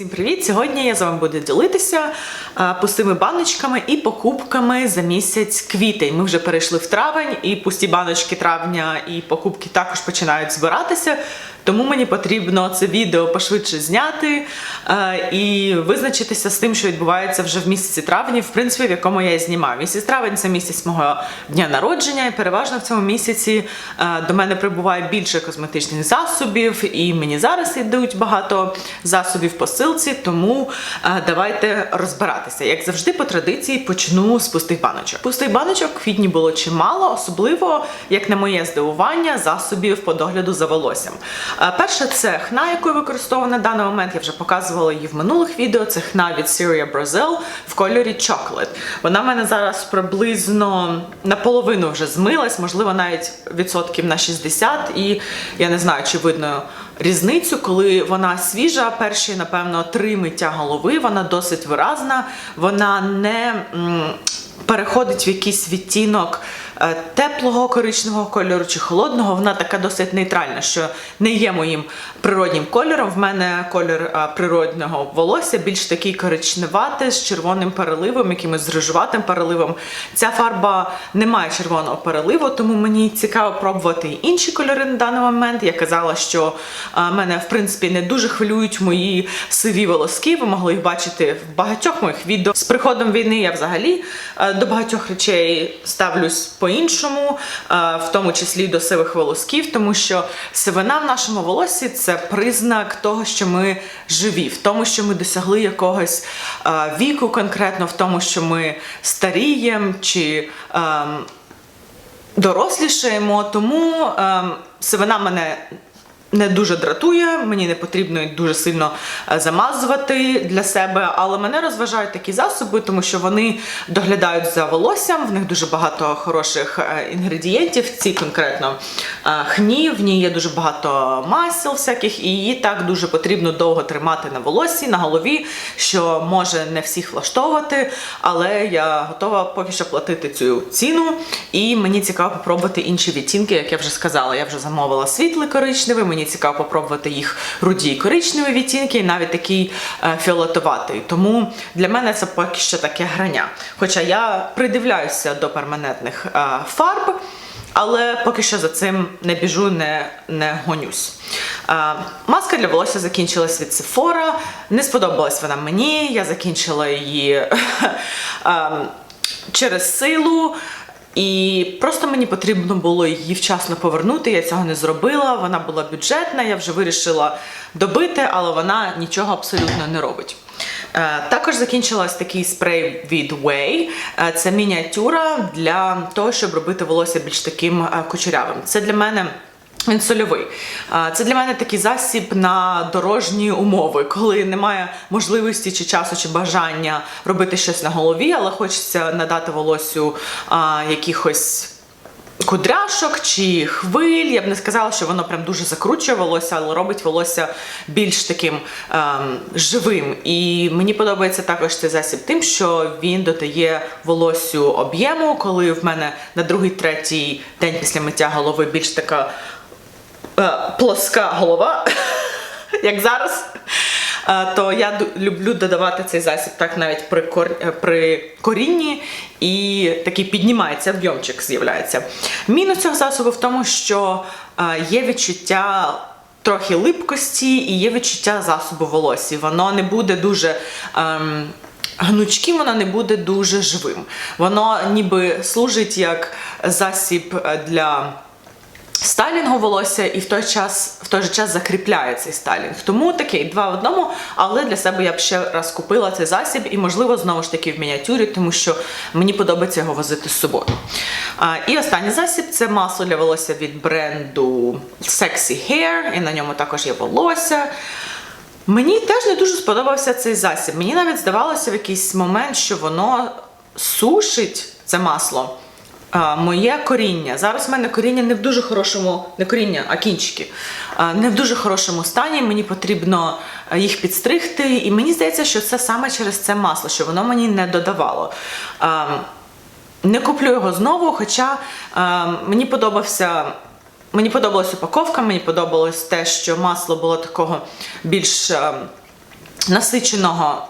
Всім привіт! Сьогодні я з вами буду ділитися е, пустими баночками і покупками за місяць квітень. Ми вже перейшли в травень, і пусті баночки травня і покупки також починають збиратися. Тому мені потрібно це відео пошвидше зняти е, і визначитися з тим, що відбувається вже в місяці травні, в принципі, в якому я і знімаю. Місяць травень це місяць мого дня народження, і переважно в цьому місяці е, до мене прибуває більше косметичних засобів, і мені зараз йдуть багато засобів посилці, тому е, давайте розбиратися. Як завжди, по традиції почну з пустих баночок. Пустих баночок в квітні було чимало, особливо, як на моє здивування, засобів по догляду за волоссям. Е, Перше, це хна, яку я використовую на даний момент. Я вже показувала її в минулих відео. Це хна від Syria Brazil в кольорі Chocolate. Вона в мене зараз приблизно наполовину вже змилась, можливо, навіть відсотків на 60. І я не знаю, чи видно різницю, коли вона свіжа. Перші, напевно, три миття голови. Вона досить виразна, вона не. Переходить в якийсь відтінок теплого коричневого кольору чи холодного, вона така досить нейтральна, що не є моїм природнім кольором. В мене колір е, природного волосся більш такий коричневатий, з червоним переливом, якимось з рижуватим переливом. Ця фарба не має червоного переливу, тому мені цікаво пробувати інші кольори на даний момент. Я казала, що е, мене в принципі не дуже хвилюють мої сиві волоски. Ви могли їх бачити в багатьох моїх відео. З приходом війни я взагалі е, до багатьох речей ставлюсь по-іншому, е, в тому числі до сивих волосків, тому що сивина в нашому волосі це признак того, що ми живі, в тому, що ми досягли якогось е, віку, конкретно в тому, що ми старіємо чи. ем, дорослішаємо, тому ем, сивина мене не дуже дратує, мені не потрібно їх дуже сильно е, замазувати для себе, але мене розважають такі засоби, тому що вони доглядають за волоссям, в них дуже багато хороших е, інгредієнтів. Ці конкретно е, хні, в ній є дуже багато масел всяких, і її так дуже потрібно довго тримати на волоссі, на голові, що може не всіх влаштовувати, але я готова поки що платити цю ціну. І мені цікаво попробувати інші відтінки, як я вже сказала. Я вже замовила світлий коричневий, мені цікаво попробувати їх руді коричневі відтінки, і навіть такий е, фіолетоватий. Тому для мене це поки що таке грання. Хоча я придивляюся до перманентних е, фарб. Але поки що за цим не біжу, не, не гонюсь. А, маска для волосся закінчилась від Sephora. Не сподобалась вона мені. Я закінчила її а, через силу. І просто мені потрібно було її вчасно повернути. Я цього не зробила. Вона була бюджетна, я вже вирішила добити, але вона нічого абсолютно не робить. Е, Також закінчилась такий спрей від Way. Е, Це мініатюра для того, щоб робити волосся більш таким е, кучерявим. Це для мене. Він сольовий. Це для мене такий засіб на дорожні умови, коли немає можливості чи часу, чи бажання робити щось на голові, але хочеться надати волосю а, якихось. Кудряшок чи хвиль, я б не сказала, що воно прям дуже закручує волосся, але робить волосся більш таким ем, живим. І мені подобається також цей засіб тим, що він додає волоссю об'єму, коли в мене на другий, третій день після миття голови більш така плоска голова, як зараз. е, То я люблю додавати цей засіб так навіть при, е, при корінні, і такий піднімається, об'ємчик з'являється. Мінус цього засобу в тому, що е, є відчуття трохи липкості і є відчуття засобу волосся. Воно не буде дуже. Ем, Гнучким воно не буде дуже живим. Воно ніби служить як засіб е, для стайлінгу волосся і в той час в той же час закріпляє цей стайлінг. Тому такий два в одному, але для себе я б ще раз купила цей засіб і, можливо, знову ж таки в мініатюрі, тому що мені подобається його возити з собою. А, і останній засіб це масло для волосся від бренду Sexy Hair, і на ньому також є волосся. Мені теж не дуже сподобався цей засіб. Мені навіть здавалося в якийсь момент, що воно сушить це масло. А, Моє коріння. Зараз в мене коріння не в дуже хорошому, не коріння, а кінчики. а, Не в дуже хорошому стані. Мені потрібно їх підстригти. І мені здається, що це саме через це масло, що воно мені не додавало. А, Не куплю його знову, хоча а, мені подобався Мені подобалась упаковка, мені подобалось те, що масло було такого більш ем, насиченого,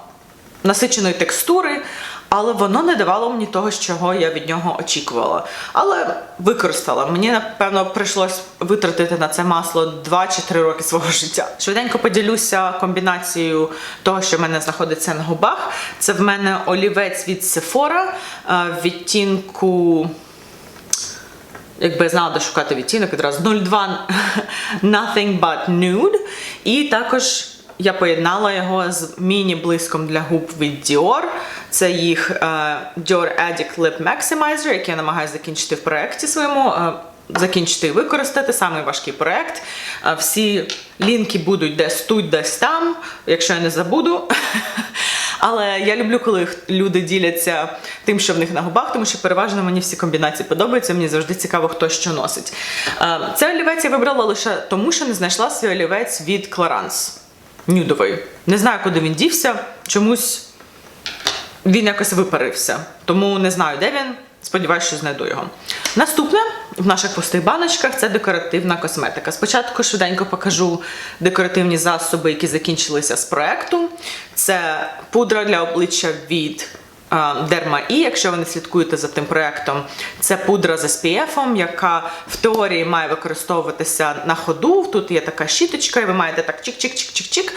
насиченої текстури, але воно не давало мені того, чого я від нього очікувала. Але використала. Мені, напевно, прийшлось витратити на це масло 2 чи 3 роки свого життя. Швиденько поділюся комбінацією того, що в мене знаходиться на губах. Це в мене олівець від Sephora е, в відтінку якби я знала, де шукати відтінок відразу 02 Nothing But Nude. І також я поєднала його з міні-блиском для губ від Dior. Це їх е, Dior Addict Lip Maximizer, який я намагаюся закінчити в проєкті своєму. е, Закінчити і використати самий важкий проект. Е, Всі лінки будуть десь тут, десь там, якщо я не забуду. Але я люблю, коли люди діляться тим, що в них на губах, тому що переважно мені всі комбінації подобаються. Мені завжди цікаво, хто що носить. Цей олівець я вибрала лише тому, що не знайшла свій олівець від Clarins нюдовий. Не знаю, куди він дівся. Чомусь він якось випарився. Тому не знаю, де він. Сподіваюсь, що знайду його. Наступне в наших пустих баночках це декоративна косметика. Спочатку швиденько покажу декоративні засоби, які закінчилися з проекту. Це пудра для обличчя від е, Derma E, якщо ви не слідкуєте за тим проектом, це пудра з SPF, яка в теорії має використовуватися на ходу. Тут є така щіточка, і ви маєте так чик-чик-чик-чик-чик,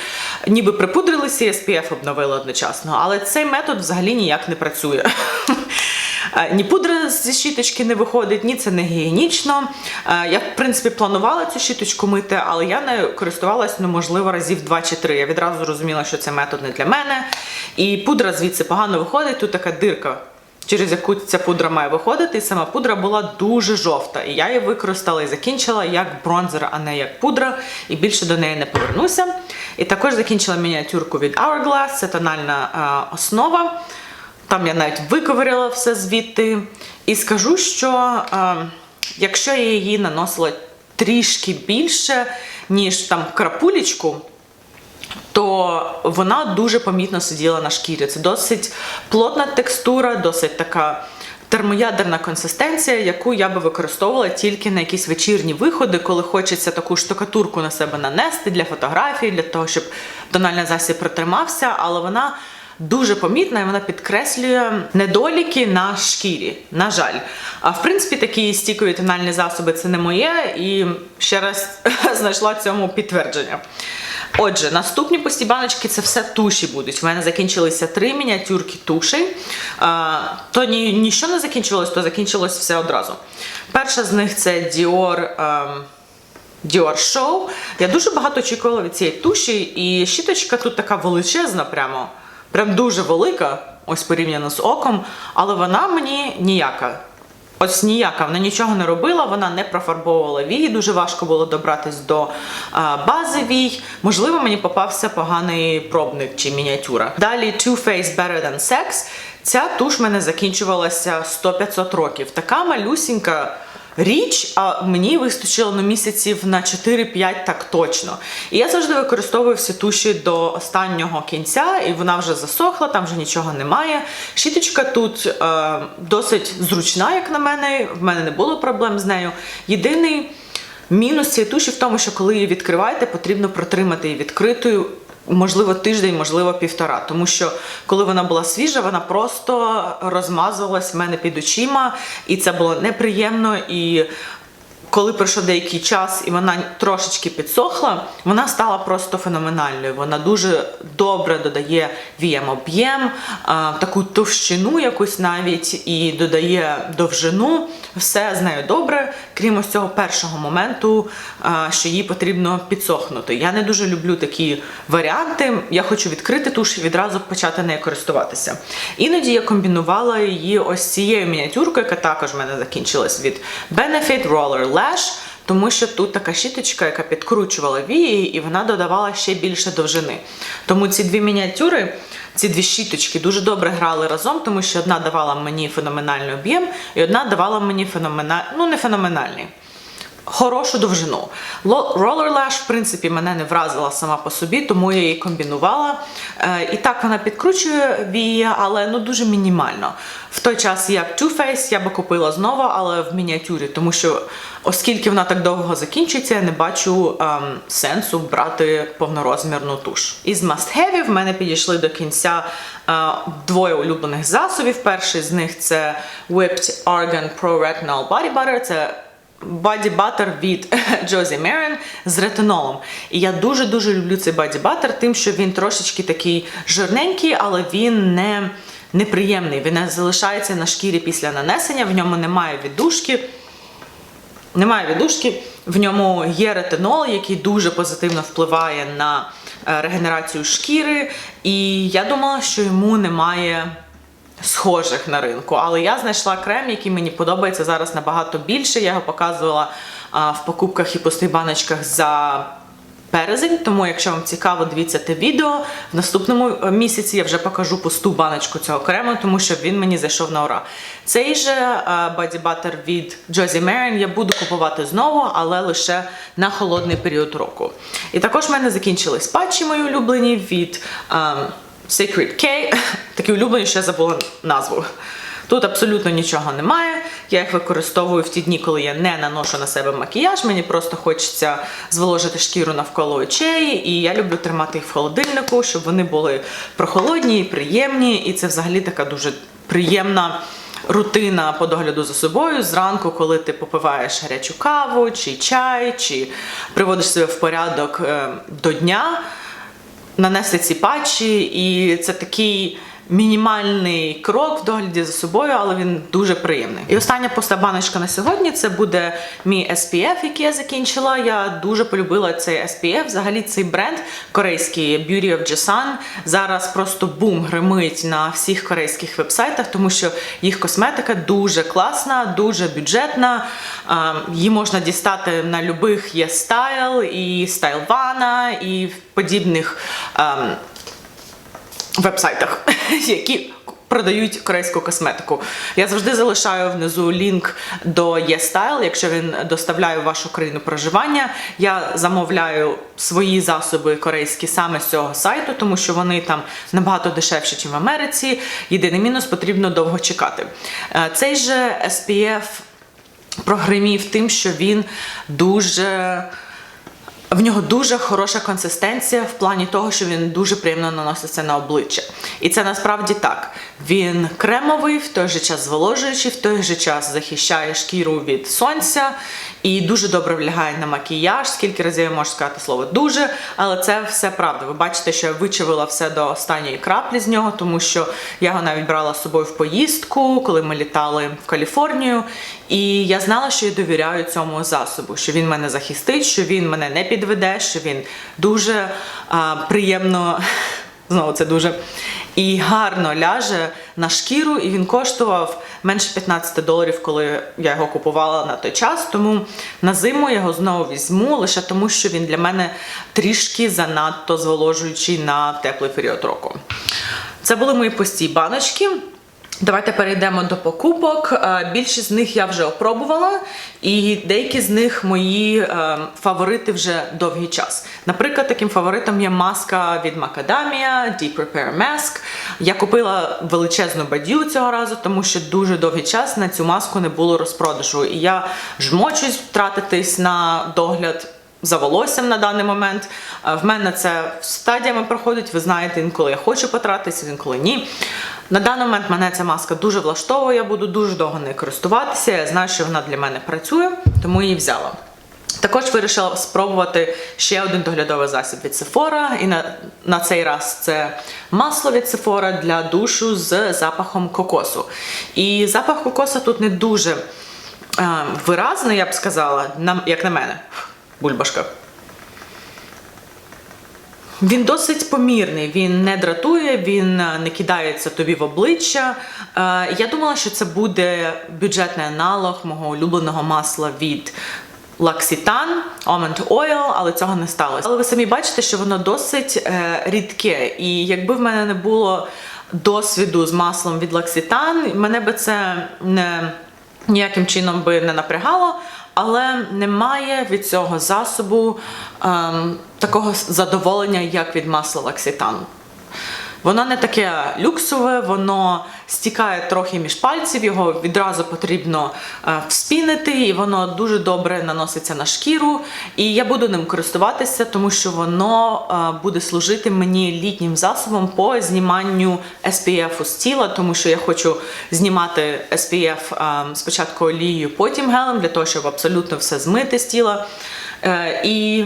ніби припудрилися і SPF обновили одночасно. Але цей метод взагалі ніяк не працює. Е, Ні пудра зі щіточки не виходить, ні це не гігієнічно. Е, Я, в принципі, планувала цю щіточку мити, але я не користувалась, ну, можливо, разів 2 чи 3. Я відразу зрозуміла, що цей метод не для мене. І пудра звідси погано виходить, тут така дирка. Через яку ця пудра має виходити, і сама пудра була дуже жовта. І я її використала і закінчила як бронзер, а не як пудра, і більше до неї не повернуся. І також закінчила мініатюрку від Hourglass, це тональна е, основа. Там я навіть виковиряла все звідти. І скажу, що е, якщо я її наносила трішки більше, ніж там крапулечку, то вона дуже помітно сиділа на шкірі. Це досить плотна текстура, досить така термоядерна консистенція, яку я би використовувала тільки на якісь вечірні виходи, коли хочеться таку штукатурку на себе нанести для фотографій, для того, щоб тональний засіб протримався, але вона. Дуже помітна і вона підкреслює недоліки на шкірі. На жаль. А в принципі, такі стікові тональні засоби це не моє, і ще раз знайшла цьому підтвердження. Отже, наступні пусті баночки це все туші будуть. У мене закінчилися три мініатюрки тушей. То ні, ніщо не закінчилось, то закінчилось все одразу. Перша з них це Dior. Dior Show. Я дуже багато очікувала від цієї туші, і щіточка тут така величезна, прямо, прям дуже велика, ось порівняно з оком, але вона мені ніяка. Ось ніяка, вона нічого не робила, вона не профарбовувала вії, дуже важко було добратись до бази вій. Можливо, мені попався поганий пробник чи мініатюра. Далі Too Faced Better Than Sex. Ця туш мене закінчувалася 100-500 років. Така малюсінька річ, а мені вистачило на місяців на 4-5 так точно. І я завжди використовую всі туші до останнього кінця, і вона вже засохла, там вже нічого немає. Щіточка тут е, досить зручна, як на мене. В мене не було проблем з нею. Єдиний мінус цієї туші в тому, що коли її відкриваєте, потрібно протримати її відкритою. Можливо, тиждень, можливо, півтора. Тому що коли вона була свіжа, вона просто розмазувалась в мене під очима, і це було неприємно. І коли пройшов деякий час і вона трошечки підсохла, вона стала просто феноменальною. Вона дуже добре додає віям об'єм, таку товщину якусь навіть і додає довжину. Все з нею добре, крім ось цього першого моменту, що їй потрібно підсохнути. Я не дуже люблю такі варіанти. Я хочу відкрити туш і відразу почати нею користуватися. Іноді я комбінувала її ось цією мініатюркою, яка також в мене закінчилась від Benefit Roller Lash. Тому що тут така щіточка, яка підкручувала вії, і вона додавала ще більше довжини. Тому ці дві мініатюри, ці дві щіточки дуже добре грали разом, тому що одна давала мені феноменальний об'єм, і одна давала мені феноменальний, ну не феноменальний. Хорошу довжину. Roller Lash, в принципі, мене не вразила сама по собі, тому я її комбінувала. Е, І так вона підкручує вії, але ну дуже мінімально. В той час, як Too Faced, я би купила знову, але в мініатюрі, тому що оскільки вона так довго закінчиться, я не бачу ем, сенсу брати повнорозмірну туш. Із must-have в мене підійшли до кінця е, двоє улюблених засобів. Перший з них це Whipped Argan Pro Retinol Body Butter. Це Butter від Josie Marin з ретинолом. І я дуже-дуже люблю цей Butter, тим, що він трошечки такий жирненький, але він не неприємний. Він не залишається на шкірі після нанесення, в ньому немає віддушки. Немає віддушки, в ньому є ретинол, який дуже позитивно впливає на е, регенерацію шкіри. І я думала, що йому немає схожих на ринку. Але я знайшла крем, який мені подобається зараз набагато більше. Я його показувала в покупках і пустих баночках за березень. Тому, якщо вам цікаво, дивіться те відео. В наступному е, місяці я вже покажу пусту баночку цього крему, тому що він мені зайшов на ура. Цей же Body від Josie Marin я буду купувати знову, але лише на холодний період року. І також в мене закінчились патчі мої улюблені від ем, Secret K. Такі улюблені, що я забула назву. Тут абсолютно нічого немає. Я їх використовую в ті дні, коли я не наношу на себе макіяж. Мені просто хочеться зволожити шкіру навколо очей, і я люблю тримати їх в холодильнику, щоб вони були прохолодні і приємні. І це взагалі така дуже приємна. Рутина по догляду за собою зранку, коли ти попиваєш гарячу каву, чи чай, чи приводиш себе в порядок е, до дня, нанести ці патчі, і це такий мінімальний крок в догляді за собою, але він дуже приємний. І остання пуста баночка на сьогодні це буде мій SPF, який я закінчила. Я дуже полюбила цей SPF. Взагалі цей бренд корейський Beauty of Jasan зараз просто бум гримить на всіх корейських вебсайтах, тому що їх косметика дуже класна, дуже бюджетна. Її можна дістати на любих є стайл і стайлвана, і в подібних. Вебсайтах, які продають корейську косметику. Я завжди залишаю внизу лінк до YesStyle, якщо він доставляє в вашу країну проживання. Я замовляю свої засоби корейські саме з цього сайту, тому що вони там набагато дешевші, ніж в Америці. Єдиний мінус потрібно довго чекати. Е, Цей же SPF прогримів тим, що він дуже. В нього дуже хороша консистенція в плані того, що він дуже приємно наноситься на обличчя. І це насправді так. Він кремовий, в той же час зволожуючий, в той же час захищає шкіру від сонця і дуже добре влягає на макіяж. Скільки разів я можу сказати слово дуже, але це все правда. Ви бачите, що я вичавила все до останньої краплі з нього, тому що я його навіть брала з собою в поїздку, коли ми літали в Каліфорнію. І я знала, що я довіряю цьому засобу, що він мене захистить, що він мене не підведе, що він дуже а, приємно. Знову це дуже і гарно ляже на шкіру, і він коштував менше 15 доларів, коли я його купувала на той час. Тому на зиму я його знову візьму, лише тому, що він для мене трішки занадто зволожуючий на теплий період року. Це були мої пусті баночки. Давайте перейдемо до покупок. Е, Більшість з них я вже опробувала, і деякі з них мої е, фаворити вже довгий час. Наприклад, таким фаворитом є маска від Macadamia Deep Repair Mask. Я купила величезну бадю цього разу, тому що дуже довгий час на цю маску не було розпродажу. І я жмочусь втратитись на догляд за волоссям на даний момент. Е, В мене це стадіями проходить. Ви знаєте, інколи я хочу потратитися, інколи ні. На даний момент мене ця маска дуже влаштовує, я буду дуже довго нею користуватися. Я знаю, що вона для мене працює, тому її взяла. Також вирішила спробувати ще один доглядовий засіб від Sephora. І на, на цей раз це масло від Sephora для душу з запахом кокосу. І запах кокоса тут не дуже е, виразний, я б сказала, на, як на мене. Бульбашка. Він досить помірний, він не дратує, він е, не кидається тобі в обличчя. Е, Я думала, що це буде бюджетний аналог мого улюбленого масла від L'Occitane Almond Oil, але цього не сталося. Але ви самі бачите, що воно досить е, рідке. І якби в мене не було досвіду з маслом від L'Occitane, мене би це не ніяким чином би не напрягало, але немає від цього засобу ем, такого задоволення, як від масла лакситану. Воно не таке люксове, воно стікає трохи між пальців, його відразу потрібно е, вспінити, і воно дуже добре наноситься на шкіру. І я буду ним користуватися, тому що воно е, буде служити мені літнім засобом по зніманню SPF з тіла, тому що я хочу знімати SPF е, спочатку олією, потім гелем, для того, щоб абсолютно все змити з тіла. І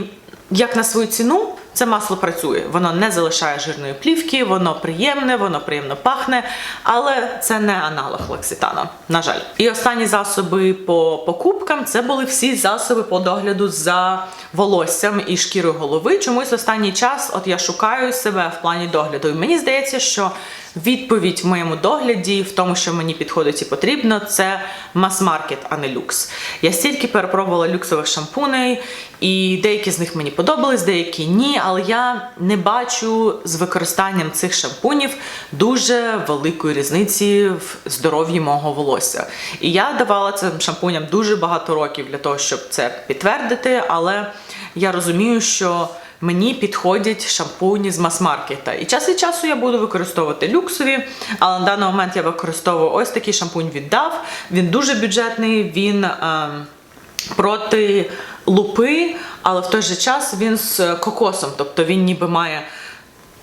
як на свою ціну це масло працює. Воно не залишає жирної плівки, воно приємне, воно приємно пахне, але це не аналог лакситана, на жаль. І останні засоби по покупкам це були всі засоби по догляду за волоссям і шкірою голови. Чомусь останній час от я шукаю себе в плані догляду. І мені здається, що відповідь в моєму догляді, в тому, що мені підходить і потрібно, це мас-маркет, а не люкс. Я стільки перепробувала люксових шампуней, і деякі з них мені подобались, деякі ні. Але я не бачу з використанням цих шампунів дуже великої різниці в здоров'ї мого волосся. І я давала цим шампуням дуже багато років для того, щоб це підтвердити, але я розумію, що мені підходять шампуні з мас-маркета. І час від часу я буду використовувати люксові, але на даний момент я використовую ось такий шампунь від DAV. Він дуже бюджетний, він е, проти лупи, але в той же час він з кокосом, тобто він ніби має.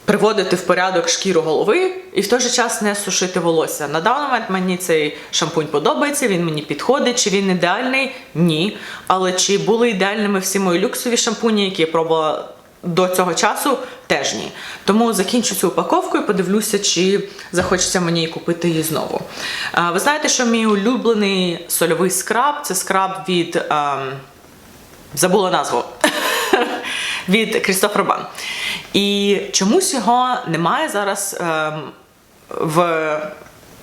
Приводити в порядок шкіру голови і в той же час не сушити волосся. На даний момент мені цей шампунь подобається, він мені підходить. Чи він ідеальний? Ні. Але чи були ідеальними всі мої люксові шампуні, які я пробувала до цього часу? Теж ні. Тому закінчу цю упаковку і подивлюся, чи захочеться мені купити її знову. Ви знаєте, що мій улюблений сольовий скраб це скраб від. ем, забула назву. від Крістоф Робан. І чомусь його немає зараз ем, в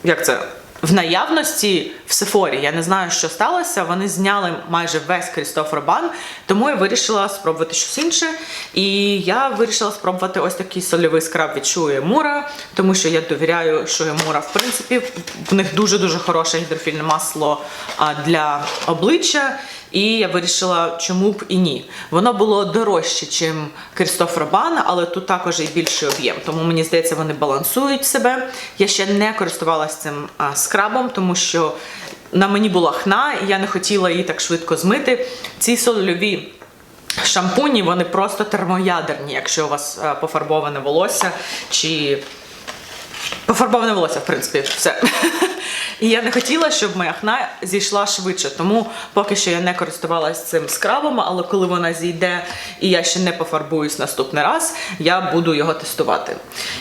як це? В наявності в Сефорі. Я не знаю, що сталося. Вони зняли майже весь крістофор бан, тому я вирішила спробувати щось інше. І я вирішила спробувати ось такий сольовий скраб від Шуї Мура, тому що я довіряю Шуї Мура. В принципі, в них дуже-дуже хороше гідрофільне масло для обличчя. І я вирішила, чому б і ні. Воно було дорожче, ніж Крістоф Робан, але тут також і більший об'єм. Тому мені здається, вони балансують себе. Я ще не користувалася цим скрабом, тому що на мені була хна, і я не хотіла її так швидко змити. Ці сольові. Шампуні вони просто термоядерні, якщо у вас е, пофарбоване волосся чи Пофарбоване волосся, в принципі, все. І я не хотіла, щоб моя хна зійшла швидше. Тому поки що я не користувалася цим скрабом, але коли вона зійде і я ще не пофарбуюсь наступний раз, я буду його тестувати.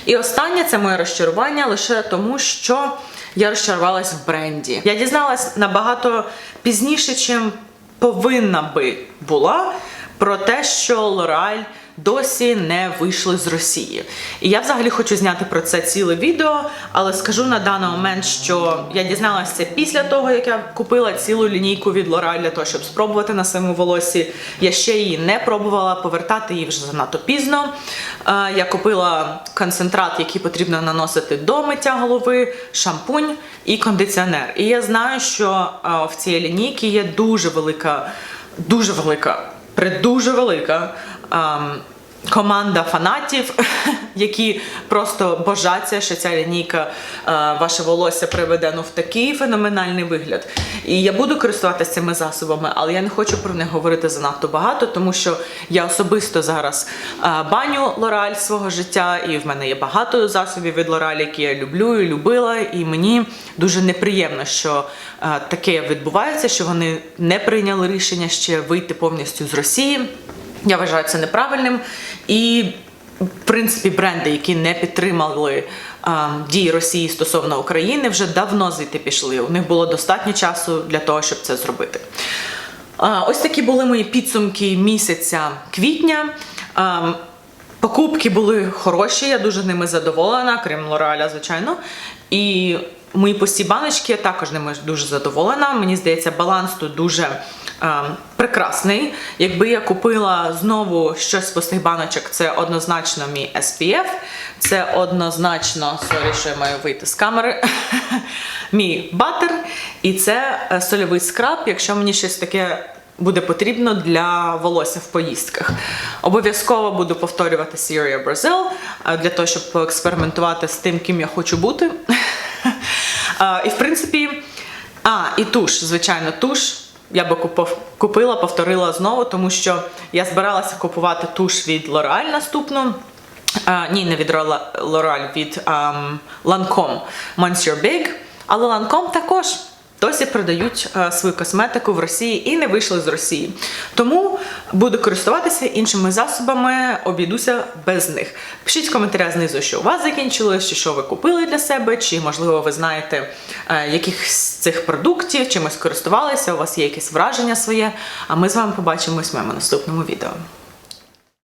І останнє це моє розчарування лише тому, що я розчарувалась в бренді. Я дізналась набагато пізніше, чим повинна би була, про те, що L'Oreal досі не вийшли з Росії. І я взагалі хочу зняти про це ціле відео, але скажу на даний момент, що я дізналася це після того, як я купила цілу лінійку від L'Oreal для того, щоб спробувати на своєму волосі. Я ще її не пробувала, повертати її вже занадто пізно. Е, Я купила концентрат, який потрібно наносити до миття голови, шампунь і кондиціонер. І я знаю, що е, в цій лінійці є дуже велика, дуже велика, придуже велика. Ем, команда фанатів, які просто божаться, що ця лінійка е, ваше волосся приведе ну, в такий феноменальний вигляд. І я буду користуватися цими засобами, але я не хочу про них говорити занадто багато, тому що я особисто зараз е, баню L'Oreal свого життя, і в мене є багато засобів від L'Oreal, які я люблю і любила. І мені дуже неприємно, що е, таке відбувається, що вони не прийняли рішення ще вийти повністю з Росії. Я вважаю це неправильним. І, в принципі, бренди, які не підтримали а, дії Росії стосовно України, вже давно звідти пішли. У них було достатньо часу для того, щоб це зробити. А, ось такі були мої підсумки місяця квітня. А, Покупки були хороші, я дуже ними задоволена, крім Лореаля, звичайно. І мої пусті баночки я також ними дуже задоволена. Мені здається, баланс тут дуже прекрасний. Якби я купила знову щось з пустих баночок, це однозначно мій SPF, це однозначно, сорі, що я маю вийти з камери, мій батер І це е, сольовий скраб, якщо мені щось таке буде потрібно для волосся в поїздках. Обов'язково буду повторювати Syria Brazil е, для того, щоб поекспериментувати з тим, ким я хочу бути. Е, І в принципі, а, і туш, звичайно, туш. Я би купила, повторила знову, тому що я збиралася купувати туш від L'Oreal наступну. А, ні, не від L'Oreal, від Ланком Monsieur Big. Але Lancome також досі продають е, свою косметику в Росії і не вийшли з Росії. Тому буду користуватися іншими засобами, обійдуся без них. Пишіть в коментарях знизу, що у вас закінчилось, чи що ви купили для себе, чи можливо ви знаєте е, яких з цих продуктів, чимось користувалися, у вас є якесь враження своє. А ми з вами побачимось в моєму наступному відео.